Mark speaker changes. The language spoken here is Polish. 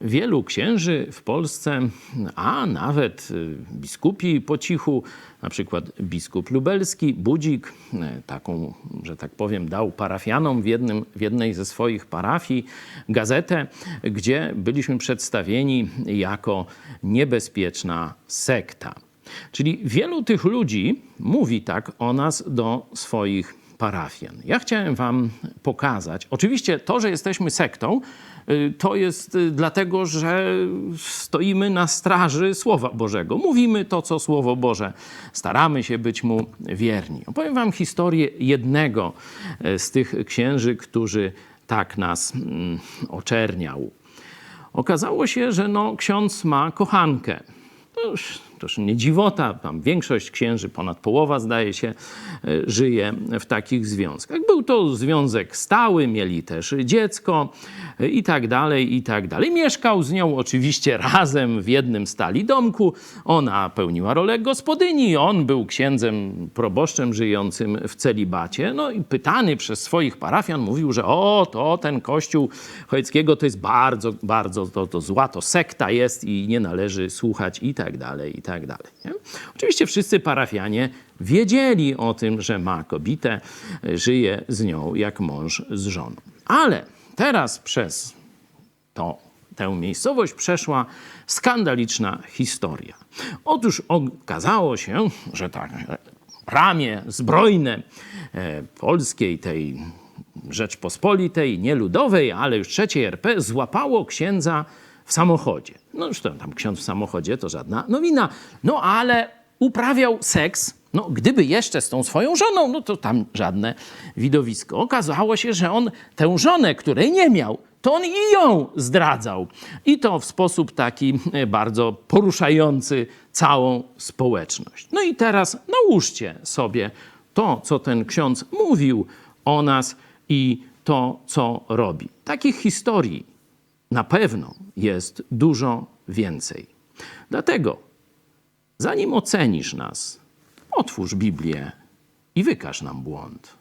Speaker 1: Wielu księży w Polsce, a nawet y, biskupi po cichu, na przykład biskup lubelski, Budzik, y, taką, że tak powiem, dał parafianom w, jednym, w jednej ze swoich parafii gazetę, gdzie byliśmy przedstawieni jako niebezpieczna sekta. Czyli wielu tych ludzi mówi tak o nas do swoich parafian. Ja chciałem Wam pokazać. Oczywiście to, że jesteśmy sektą, y, to jest y, dlatego, że stoimy na straży Słowa Bożego. Mówimy to, co Słowo Boże. Staramy się być mu wierni. Opowiem Wam historię jednego y, z tych księży, którzy tak nas mm, oczerniał. Okazało się, że no, ksiądz ma kochankę. To już, to już nie dziwota, tam większość księży, ponad połowa zdaje się, e, żyje w takich związkach. Był to związek stały, mieli też dziecko e, i tak dalej, i tak dalej. Mieszkał z nią oczywiście razem w jednym stali domku. Ona pełniła rolę gospodyni, on był księdzem, proboszczem żyjącym w celibacie. No i pytany przez swoich parafian mówił, że o, to ten kościół Chojeckiego to jest bardzo, bardzo to, to zła, to sekta jest i nie należy słuchać i tak dalej, i tak dalej. Nie? Oczywiście wszyscy parafianie wiedzieli o tym, że ma kobietę, żyje z nią jak mąż z żoną. Ale teraz przez to, tę miejscowość przeszła skandaliczna historia. Otóż okazało się, że tak ramię zbrojne e, polskiej, tej Rzeczpospolitej, nie ludowej, ale już trzeciej RP, złapało księdza w samochodzie. No to tam ksiądz w samochodzie to żadna nowina. No ale uprawiał seks, no gdyby jeszcze z tą swoją żoną, no to tam żadne widowisko. Okazało się, że on tę żonę, której nie miał, to on i ją zdradzał. I to w sposób taki e, bardzo poruszający całą społeczność. No i teraz nałóżcie sobie to, co ten ksiądz mówił o nas i to, co robi. Takich historii na pewno jest dużo więcej. Dlatego, zanim ocenisz nas, otwórz Biblię i wykaż nam błąd.